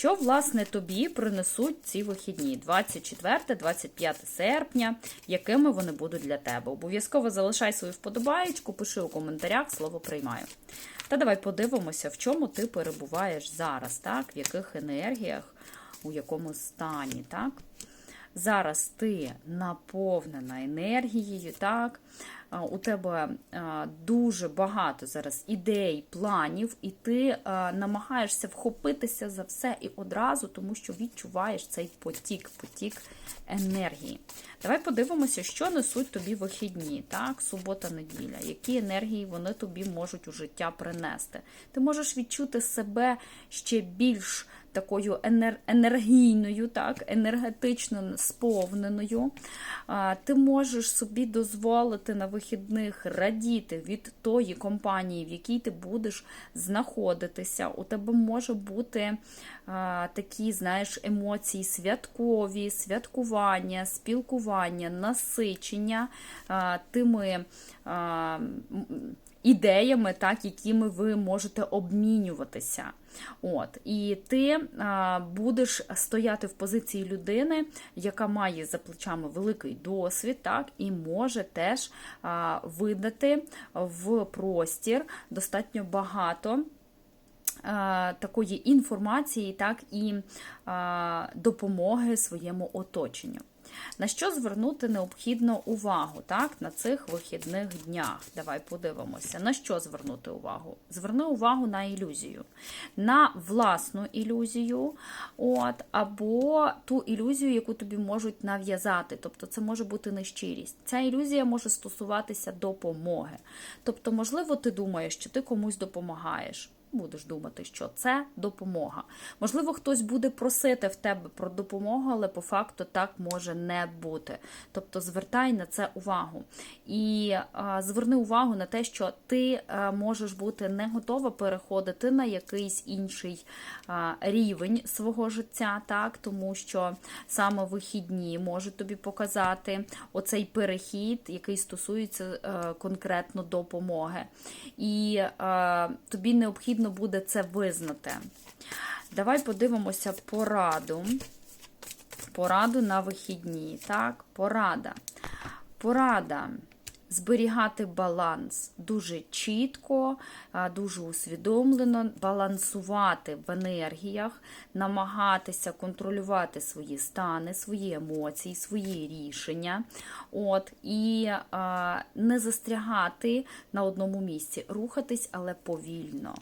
Що, власне, тобі принесуть ці вихідні 24-25 серпня, якими вони будуть для тебе? Обов'язково залишай свою вподобаєчку, пиши у коментарях, слово приймаю. Та давай подивимося, в чому ти перебуваєш зараз, так? в яких енергіях, у якому стані. так? Зараз ти наповнена енергією, так? У тебе дуже багато зараз ідей, планів, і ти намагаєшся вхопитися за все і одразу, тому що відчуваєш цей потік, потік енергії. Давай подивимося, що несуть тобі вихідні, так, субота-неділя, які енергії вони тобі можуть у життя принести. Ти можеш відчути себе ще більш такою енер- енергійною, так, енергетично сповненою. Ти можеш собі дозволити на вихідних радіти від тої компанії, в якій ти будеш знаходитися. У тебе може бути такі, знаєш, емоції святкові, святкування, спілкування, насичення тими. Ідеями, так, якими ви можете обмінюватися. От, І ти а, будеш стояти в позиції людини, яка має за плечами великий досвід, так, і може теж а, видати в простір достатньо багато. Такої інформації, так і допомоги своєму оточенню. На що звернути необхідно увагу так, на цих вихідних днях? Давай подивимося. На що звернути увагу? Зверни увагу на ілюзію, на власну ілюзію, от, або ту ілюзію, яку тобі можуть нав'язати. Тобто, це може бути нещирість. Ця ілюзія може стосуватися допомоги. Тобто, можливо, ти думаєш, що ти комусь допомагаєш. Будеш думати, що це допомога. Можливо, хтось буде просити в тебе про допомогу, але по факту так може не бути. Тобто звертай на це увагу. І а, зверни увагу на те, що ти а, можеш бути не готова переходити на якийсь інший а, рівень свого життя, так, тому що саме вихідні можуть тобі показати оцей перехід, який стосується е, конкретно допомоги. І е, тобі необхідно буде це визнати. Давай подивимося пораду. Пораду на вихідні. Так, порада. Порада. Зберігати баланс дуже чітко, дуже усвідомлено, балансувати в енергіях, намагатися контролювати свої стани, свої емоції, свої рішення. От, І а, не застрягати на одному місці, рухатись, але повільно.